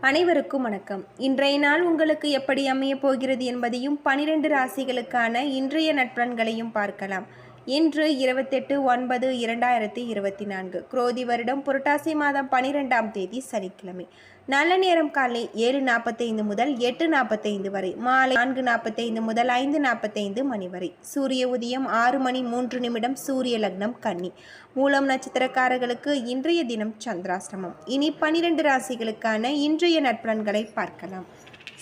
அனைவருக்கும் வணக்கம். இன்றைய நாள் உங்களுக்கு எப்படி அமையப் போகிறது என்பதையும் பனிரெண்டு ராசிகளுக்கான இன்றைய நட்பன்களையும் பார்க்கலாம். இன்று இருபத்தெட்டு ஒன்பது இரண்டாயிரத்தி இருபத்தி நான்கு. குரோதி வருடம் புரட்டாசி மாதம் பனிரெண்டாம் தேதி சனிக்கிழமை. நல்ல நேரம் காலை ஏழு நாற்பத்தைந்து முதல் எட்டு நாற்பத்தைந்து வரை மாலை நான்கு நாற்பத்தைந்து முதல் ஐந்து நாற்பத்தைந்து மணி வரை. சூரிய உதயம் ஆறு மணி மூன்று நிமிடம் சூரிய லக்னம் கன்னி. மூலம் நட்சத்திரக்காரர்களுக்கு இன்றைய தினம் சந்திராஷ்டமம். இனி பனிரெண்டு ராசிகளுக்கான இன்றைய நற்பலன்களை பார்க்கலாம்.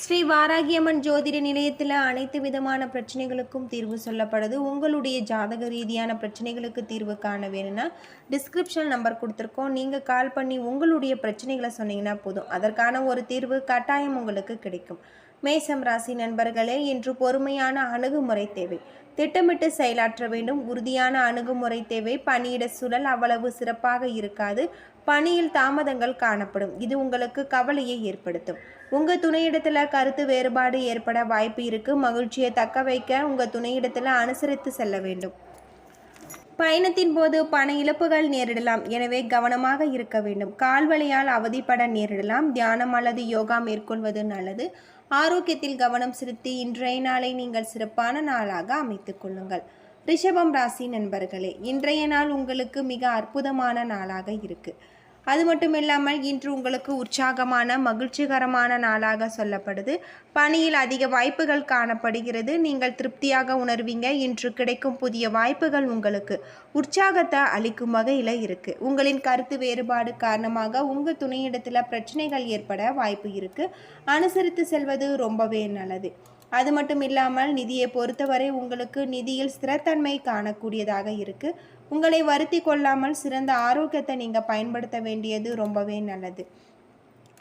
ஸ்ரீ வாராகியம்மன் ஜோதிட நிலையத்தில் அனைத்து விதமான பிரச்சனைகளுக்கும் தீர்வு சொல்லப்படுது. உங்களுடைய ஜாதக ரீதியான பிரச்சனைகளுக்கு தீர்வு காண வேணும்னா டிஸ்கிரிப்ஷன் நம்பர் கொடுத்துருக்கோம். நீங்கள் கால் பண்ணி உங்களுடைய பிரச்சனைகளை சொன்னீங்கன்னா போதும். அதற்கான ஒரு தீர்வு கட்டாயம் உங்களுக்கு கிடைக்கும். மேசம் ராசி நண்பர்களே இன்று பொறுமையான அணுகுமுறை தேவை. திட்டமிட்டு செயலாற்ற வேண்டும். உறுதியான அணுகுமுறை தேவை. பணியிட சூழல் அவ்வளவு சிறப்பாக இருக்காது. பணியில் தாமதங்கள் காணப்படும். இது உங்களுக்கு கவலையை ஏற்படுத்தும். உங்கள் துணையிடத்தில் கருத்து வேறுபாடு ஏற்பட வாய்ப்பு இருக்குது மகிழ்ச்சியை தக்க வைக்க உங்கள் துணையிடத்தில் அனுசரித்து செல்ல வேண்டும். பயணத்தின் போது பண இழப்புகள் நேரிடலாம். எனவே கவனமாக இருக்க வேண்டும். கால்வழியால் அவதிப்பட நேரிடலாம். தியானம் அல்லது யோகா மேற்கொள்வது நல்லது. ஆரோக்கியத்தில் கவனம் செலுத்தி இன்றைய நாளை நீங்கள் சிறப்பான நாளாக அமைத்துக் கொள்ளுங்கள். ரிஷபம் ராசி நண்பர்களே இன்றைய நாள் உங்களுக்கு மிக அற்புதமான நாளாக இருக்குது அது மட்டும் இல்லாமல் இன்று உங்களுக்கு உற்சாகமான மகிழ்ச்சிகரமான நாளாக சொல்லப்படுது. பணியில் அதிக வாய்ப்புகள் காணப்படுகிறது. நீங்கள் திருப்தியாக உணர்வீங்க. இன்று கிடைக்கும் புதிய வாய்ப்புகள் உங்களுக்கு உற்சாகத்தை அளிக்கும் வகையில் இருக்குது உங்களின் கருத்து வேறுபாடு காரணமாக உங்கள் துணையிடத்தில் பிரச்சனைகள் ஏற்பட வாய்ப்பு இருக்குது அனுசரித்து செல்வது ரொம்பவே நல்லது. அது மட்டும் இல்லாமல் நிதியை பொறுத்தவரை உங்களுக்கு நிதியில் ஸ்திரத்தன்மை காணக்கூடியதாக இருக்குது உங்களை வருத்தி கொள்ளாமல் சிறந்த ஆரோக்கியத்தை நீங்கள் பயன்படுத்த வேண்டியது ரொம்பவே நல்லது.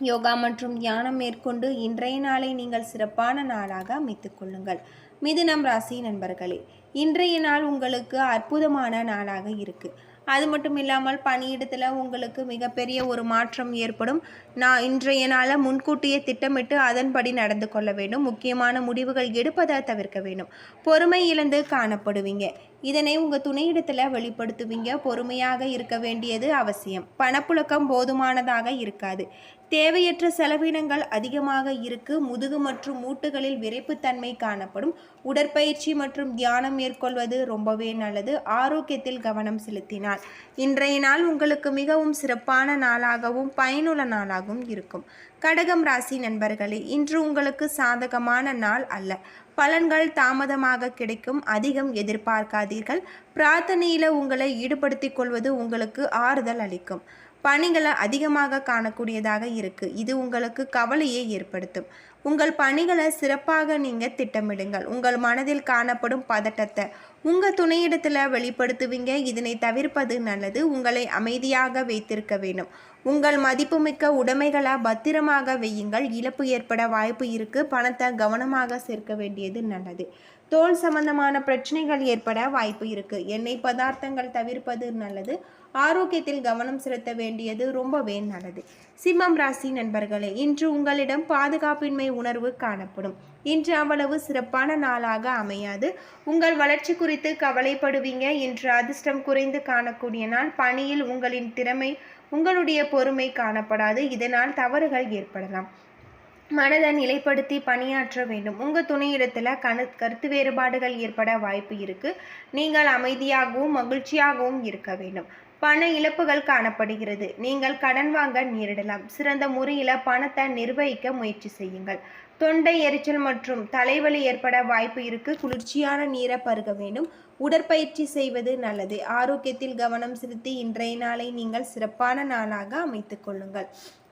யோகா மற்றும் தியானம் மேற்கொண்டு இன்றைய நாளை நீங்கள் சிறப்பான நாளாக அமைத்துக் கொள்ளுங்கள். மிதுனம் ராசி நண்பர்களே இன்றைய நாள் உங்களுக்கு அற்புதமான நாளாக இருக்குது அது மட்டும் இல்லாமல் பணியிடத்தில் உங்களுக்கு மிகப்பெரிய ஒரு மாற்றம் ஏற்படும். நான் இன்றைய நாளை முன்கூட்டியே திட்டமிட்டு அதன்படி நடந்து கொள்ள வேண்டும். முக்கியமான முடிவுகள் எடுப்பதை தவிர்க்க வேண்டும். பொறுமை இழந்து காணப்படுவீங்க. இதனை உங்கள் துணையிடத்தில் வெளிப்படுத்துவீங்க. பொறுமையாக இருக்க வேண்டியது அவசியம். பணப்புழக்கம் போதுமானதாக இருக்காது. தேவையற்ற செலவினங்கள் அதிகமாக இருக்கு. முதுகு மற்றும் மூட்டுகளில் விரைப்புத்தன்மை காணப்படும். உடற்பயிற்சி மற்றும் தியானம் மேற்கொள்வது ரொம்பவே நல்லது. ஆரோக்கியத்தில் கவனம் செலுத்தினால். இன்றைய நாள் உங்களுக்கு மிகவும் சிறப்பான நாளாகவும் பயனுள்ள நாளாகவும் இருக்கும். கடகம் ராசி நண்பர்களே இன்று உங்களுக்கு சாதகமான நாள் அல்ல. பலன்கள் தாமதமாக கிடைக்கும். அதிகம் எதிர்பார்க்காதீர்கள். பிரார்த்தனையில் உங்களை ஈடுபடுத்திக் கொள்வது உங்களுக்கு ஆறுதல் அளிக்கும். பணிகளை அதிகமாக காணக்கூடியதாக இருக்குது இது உங்களுக்கு கவலையை ஏற்படுத்தும். உங்கள் பணிகளை சிறப்பாக நீங்கள் திட்டமிடுங்கள். உங்கள் மனதில் காணப்படும் பதட்டத்தை உங்கள் துணையிடத்தில் வெளிப்படுத்துவீங்க. இதனை தவிர்ப்பது நல்லது. உங்களை அமைதியாக வைத்திருக்க வேண்டும். உங்கள் மதிப்புமிக்க உடைமைகளை பத்திரமாக வையுங்கள். இழப்பு ஏற்பட வாய்ப்பு இருக்குது பணத்தை கவனமாக சேர்க்க வேண்டியது நல்லது. தோல் சம்பந்தமான பிரச்சனைகள் ஏற்பட வாய்ப்பு இருக்குது எண்ணெய் பதார்த்தங்கள் தவிர்ப்பது நல்லது. ஆரோக்கியத்தில் கவனம் செலுத்த வேண்டியது ரொம்பவே நல்லது. சிம்மம் ராசி நண்பர்களே இன்று உங்களிடம் பாதுகாப்பின்மை உணர்வு காணப்படும். இன்று அவ்வளவு சிறப்பான நாளாக அமையாது. உங்கள் வளர்ச்சி குறித்து கவலைப்படுவீங்க இன்று அதிர்ஷ்டம் குறைந்து காணக்கூடிய நாள். பணியில் உங்களின் திறமை உங்களுடைய பொறுமை காணப்படாது. இதனால் தவறுகள் ஏற்படலாம். மனதை நிலைப்படுத்தி பணியாற்ற வேண்டும். உங்கள் துணையிடத்தில் கணு கருத்து வேறுபாடுகள் ஏற்பட வாய்ப்பு இருக்குது நீங்கள் அமைதியாகவும் மகிழ்ச்சியாகவும் இருக்க வேண்டும். பண இழப்புகள் காணப்படுகிறது. நீங்கள் கடன் வாங்க நேரிடலாம். சிறந்த முறையில் பணத்தை நிர்வகிக்க முயற்சி செய்யுங்கள். தொண்டை எரிச்சல் மற்றும் தலைவலி ஏற்பட வாய்ப்பு இருக்கு. குளிர்ச்சியான நீரை பருக வேண்டும். உடற்பயிற்சி செய்வது நல்லது. ஆரோக்கியத்தில் கவனம் செலுத்தி இன்றைய நாளை நீங்கள் சிறப்பான நாளாக அமைத்துக் கொள்ளுங்கள்.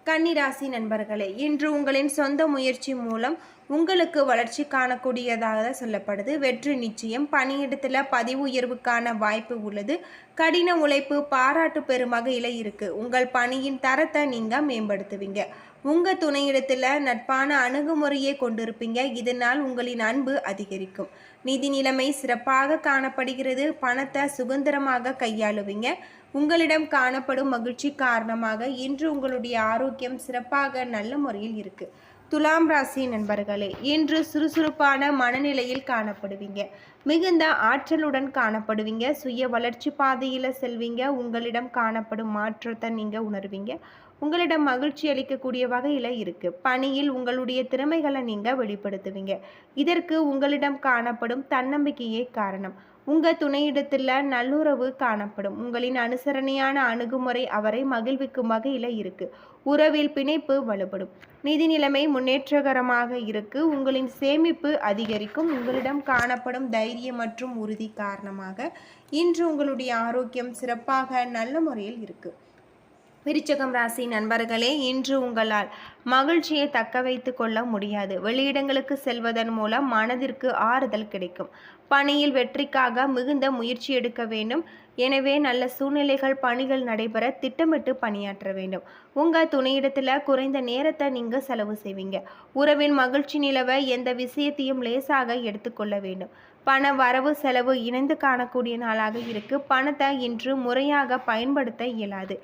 கன்னிராசி நண்பர்களே இன்று உங்களின் சொந்த முயற்சி மூலம் உங்களுக்கு வளர்ச்சி காணக்கூடியதாக சொல்லப்படுது. வெற்றி நிச்சயம். பணியிடத்தில் பதிவு உயர்வுக்கான வாய்ப்பு உள்ளது. கடின உழைப்பு பாராட்டு பெறும் வகையில் இருக்குது உங்கள் பணியின் தரத்தை நீங்கள் மேம்படுத்துவீங்க. உங்கள் துணையிடத்தில் நட்பான அணுகுமுறையை கொண்டிருப்பீங்க. இதனால் உங்களின் அன்பு அதிகரிக்கும். நிதி நிலைமை சிறப்பாக காணப்படுகிறது. பணத்தை சுதந்திரமாக கையாளுவீங்க. உங்களிடம் காணப்படும் மகிழ்ச்சி காரணமாக இன்று உங்களுடைய ஆரோக்கியம் சிறப்பாக நல்ல முறையில் இருக்கு. துலாம் ராசி நண்பர்களே இன்று சுறுசுறுப்பான மனநிலையில் காணப்படுவீங்க. மிகுந்த ஆற்றலுடன் காணப்படுவீங்க. சுய வளர்ச்சி பாதையில் செல்வீங்க. உங்களிடம் காணப்படும் மாற்றத்தை நீங்கள் உணர்வீங்க. உங்களிடம் மகிழ்ச்சி அளிக்கக்கூடிய வகையில் இருக்குது பணியில் உங்களுடைய திறமைகளை நீங்கள் வெளிப்படுத்துவீங்க. இதற்கு உங்களிடம் காணப்படும் தன்னம்பிக்கையே காரணம். உங்கள் துணையிடத்தில் நல்லுறவு காணப்படும். உங்களின் அனுசரணையான அணுகுமுறை அவரை மகிழ்விக்கும் வகையில் இருக்குது உறவில் பிணைப்பு வலுப்படும். நிதி நிலைமை முன்னேற்றகரமாக இருக்கு. உங்களின் சேமிப்பு அதிகரிக்கும். உங்களிடம் காணப்படும் தைரியம் மற்றும் உறுதி காரணமாக இன்று உங்களுடைய ஆரோக்கியம் சிறப்பாக நல்ல முறையில் இருக்குது விருச்சகம் ராசி நண்பர்களே இன்று உங்களால் மகிழ்ச்சியை தக்க வைத்து கொள்ள முடியாது. வெளியிடங்களுக்கு செல்வதன் மூலம் மனதிற்கு ஆறுதல் கிடைக்கும். பணியில் வெற்றிக்காக மிகுந்த முயற்சி எடுக்க வேண்டும். எனவே நல்ல சூழ்நிலைகள் பணிகள் நடைபெற திட்டமிட்டு பணியாற்ற வேண்டும். உங்கள் துணையிடத்தில் குறைந்த நேரத்தை நீங்கள் செலவு செய்வீங்க. உறவின் மகிழ்ச்சி நிலவை எந்த விஷயத்தையும் லேசாக எடுத்துக்கொள்ள வேண்டும். பண வரவு செலவு இணைந்து காணக்கூடிய நாளாக இருக்கு. பணத்தை இன்று முறையாக பயன்படுத்த இயலாது.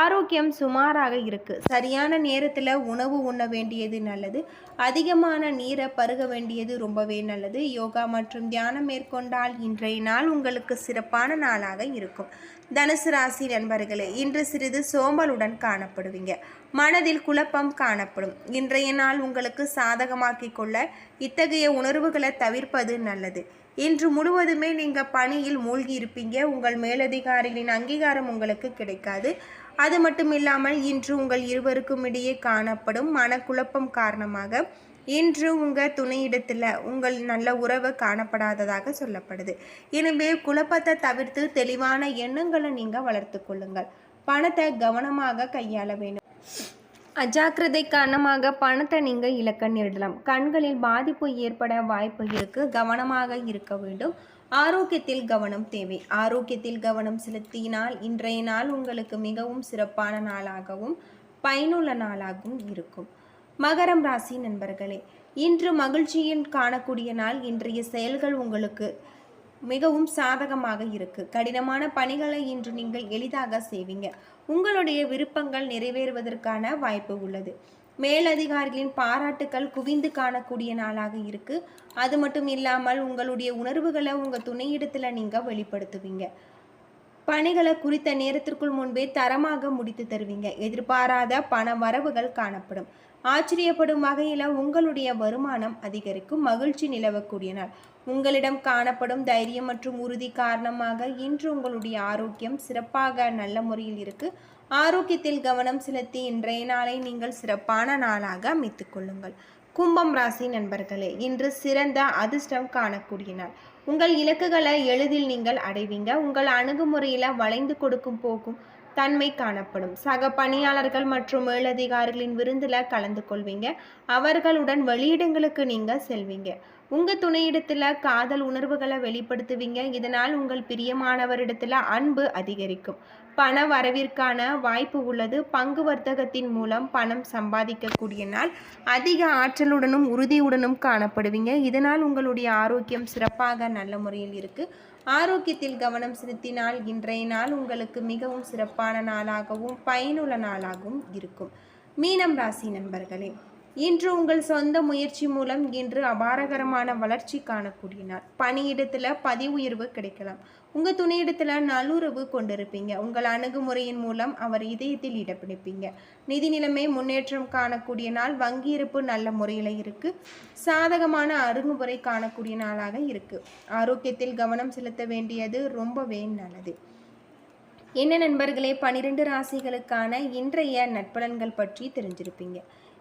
ஆரோக்கியம் சுமாராக இருக்கு. சரியான நேரத்தில் உணவு உண்ண வேண்டியது நல்லது. அதிகமான நீரை பருக வேண்டியது ரொம்பவே நல்லது. யோகா மற்றும் தியானம் மேற்கொண்டால் இன்றைய நாள் உங்களுக்கு சிறப்பான நாளாக இருக்கும். தனுசு ராசி நண்பர்களே இன்று சிறிது சோம்பலுடன் காணப்படுவீங்க. மனதில் குழப்பம் காணப்படும். இன்றைய நாள் உங்களுக்கு சாதகமாக்கிக் கொள்ள இத்தகைய உணர்வுகளை தவிர்ப்பது நல்லது. இன்று முழுவதுமே நீங்கள் பணியில் மூழ்கி இருப்பீங்க உங்கள் மேலதிகாரிகளின் அங்கீகாரம் உங்களுக்கு கிடைக்காது. அது மட்டும் இல்லாமல் இன்று உங்கள் இருவருக்கும் இடையே காணப்படும் மனக்குழப்பம் காரணமாக இன்று உங்கள் துணையிடத்தில் உங்கள் நல்ல உறவு காணப்படாததாக சொல்லப்படுது. எனவே குழப்பத்தை தவிர்த்து தெளிவான எண்ணங்களை நீங்கள் வளர்த்து கொள்ளுங்கள். பணத்தை கவனமாக கையாள வேண்டும். அஜாக்கிரதை காரணமாக பணத்தை நீங்கள் இழக்க நேரிடலாம். கண்களில் பாதிப்பு ஏற்பட வாய்ப்பு இருக்கு. கவனமாக இருக்க வேண்டும். ஆரோக்கியத்தில் கவனம் தேவை. ஆரோக்கியத்தில் கவனம் செலுத்தினால் இன்றைய நாள் உங்களுக்கு மிகவும் சிறப்பான நாளாகவும் பயனுள்ள நாளாகவும் இருக்கும். மகரம் ராசி நண்பர்களே இன்று மகிழ்ச்சியில் காணக்கூடிய நாள். இன்றைய செயல்கள் உங்களுக்கு மிகவும் சாதகமாக இருக்கு. கடினமான பணிகளை இன்று நீங்கள் எளிதாக செய்வீங்க. உங்களுடைய விருப்பங்கள் நிறைவேறுவதற்கான வாய்ப்பு உள்ளது. மேலதிகாரிகளின் பாராட்டுக்கள் குவிந்து காணக்கூடிய நாளாக இருக்கு. அது மட்டும் இல்லாமல் உங்களுடைய உணர்வுகளை உங்கள் துணையிடத்தில் நீங்கள் வெளிப்படுத்துவீங்க. பணிகளை குறித்த நேரத்திற்குள் முன்பே தரமாக முடித்து தருவீங்க. எதிர்பாராத பண வரவுகள் காணப்படும். ஆச்சரியப்படும் வகையில் உங்களுடைய வருமானம் அதிகரிக்கும் மகிழ்ச்சி நிலவக்கூடிய நாள். உங்களிடம் காணப்படும் தைரியம் மற்றும் உறுதி காரணமாக இன்று உங்களுடைய ஆரோக்கியம் சிறப்பாக நல்ல முறையில் இருக்கு. ஆரோக்கியத்தில் கவனம் செலுத்தி இன்றைய நாளை நீங்கள் சிறப்பான நாளாக அமைத்துக் கொள்ளுங்கள். கும்பம் ராசி நண்பர்களே இன்று சிறந்த அதிர்ஷ்டம் காணக்கூடிய நாள். உங்கள் இலக்குகளை எளிதில் நீங்கள் அடைவீங்க. உங்கள் அணுகுமுறையில் வளைந்து கொடுக்கும் போகும் தன்மை காணப்படும். சக பணியாளர்கள் மற்றும் மேலதிகாரிகளின் விருந்தில் கலந்து கொள்வீங்க. அவர்களுடன் வெளியிடங்களுக்கு நீங்கள் செல்வீங்க. உங்கள் துணையிடத்தில் காதல் உணர்வுகளை வெளிப்படுத்துவீங்க. இதனால் உங்கள் பிரியமானவரிடத்தில் அன்பு அதிகரிக்கும். பண வரவிற்கான வாய்ப்பு உள்ளது. பங்கு வர்த்தகத்தின் மூலம் பணம் சம்பாதிக்கக்கூடிய நாள் அதிக ஆற்றலுடனும் உறுதியுடனும் காணப்படுவீங்க. இதனால் உங்களுடைய ஆரோக்கியம் சிறப்பாக நல்ல முறையில் இருக்குது ஆரோக்கியத்தில் கவனம் செலுத்தினால் இன்றைய நாள் உங்களுக்கு மிகவும் சிறப்பான நாளாகவும் பயனுள்ள நாளாகவும் இருக்கும். மீனம் ராசி நண்பர்களே இன்று உங்கள் சொந்த முயற்சி மூலம் இன்று அபாரகரமான வளர்ச்சி காணக்கூடிய நாள் பணியிடத்தில் பதிவு உயர்வு கிடைக்கலாம். உங்கள் துணையிடத்தில் நல்லுறவு கொண்டிருப்பீங்க. உங்கள் அணுகுமுறையின் மூலம் அவர் இதயத்தில் இடப்பிடிப்பீங்க நிதி நிலைமை முன்னேற்றம் காணக்கூடிய நாள் வங்கி இருப்பு நல்ல முறையில் இருக்குது சாதகமான அணுகுமுறை காணக்கூடிய நாளாக இருக்குது ஆரோக்கியத்தில் கவனம் செலுத்த வேண்டியது ரொம்பவே நல்லது. என்ன நண்பர்களே பனிரெண்டு ராசிகளுக்கான இன்றைய நட்பலன்கள் பற்றி தெரிஞ்சிருப்பீங்க.